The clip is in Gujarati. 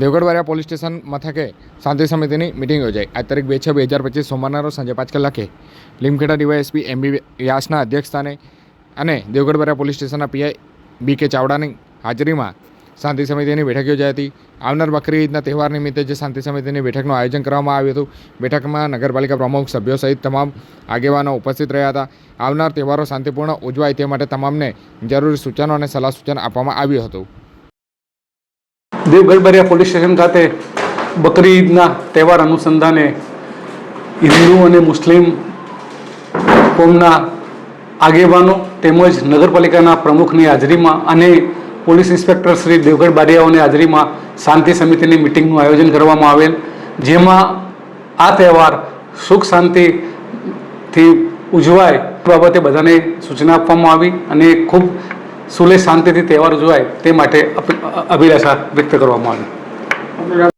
દેવગઢવાડિયા પોલીસ સ્ટેશન મથકે શાંતિ સમિતિની મિટિંગ યોજાઈ. આજ તારીખ બે છ બે હજાર પચીસ સોમવારના રોજ સાંજે પાંચ કલાકે લીમખેડા ડીવાયએસપી એમબી વ્યાસના અધ્યક્ષસ્થાને અને દેવગઢવાડિયા પોલીસ સ્ટેશનના પીઆઈ બી કે ચાવડાની હાજરીમાં શાંતિ સમિતિની બેઠક યોજાઈ હતી. આવનાર બકરી ઈદના તહેવાર નિમિત્તે જે શાંતિ સમિતિની બેઠકનું આયોજન કરવામાં આવ્યું હતું, બેઠકમાં નગરપાલિકા પ્રમુખ સભ્યો સહિત તમામ આગેવાનો ઉપસ્થિત રહ્યા હતા. આવનાર તહેવારો શાંતિપૂર્ણ ઉજવાય તે માટે તમામને જરૂરી સૂચનો અને સલાહ સૂચન આપવામાં આવ્યું હતું. દેવગઢબરિયા પોલીસ સ્ટેશન ખાતે બકરી ઈદના તહેવાર અનુસંધાને હિન્દુ અને મુસ્લિમ કોમના આગેવાનો તેમજ નગરપાલિકાના પ્રમુખની હાજરીમાં અને પોલીસ ઇન્સ્પેક્ટર શ્રી દેવગઢ બારિયાઓની હાજરીમાં શાંતિ સમિતિની મિટિંગનું આયોજન કરવામાં આવેલ, જેમાં આ તહેવાર સુખ શાંતિથી ઉજવાય બાબતે બધાને સૂચના આપવામાં આવી અને ખૂબ સુલે શાંતિથી તહેવાર ઉજવાય તે માટે અભિ- અભિલાષા વ્યક્ત કરવામાં આવી.